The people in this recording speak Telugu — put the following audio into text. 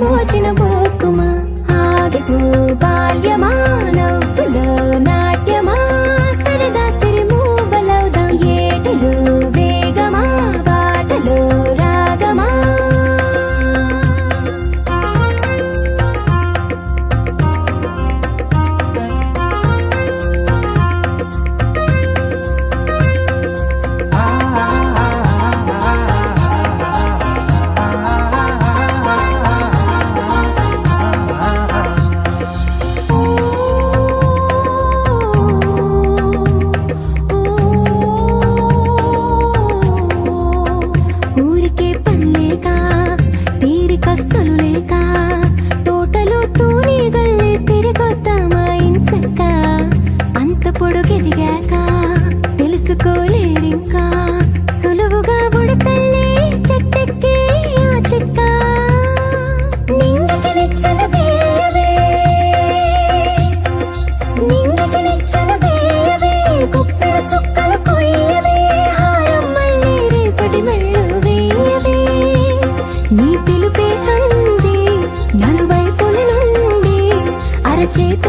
మోచిన పో te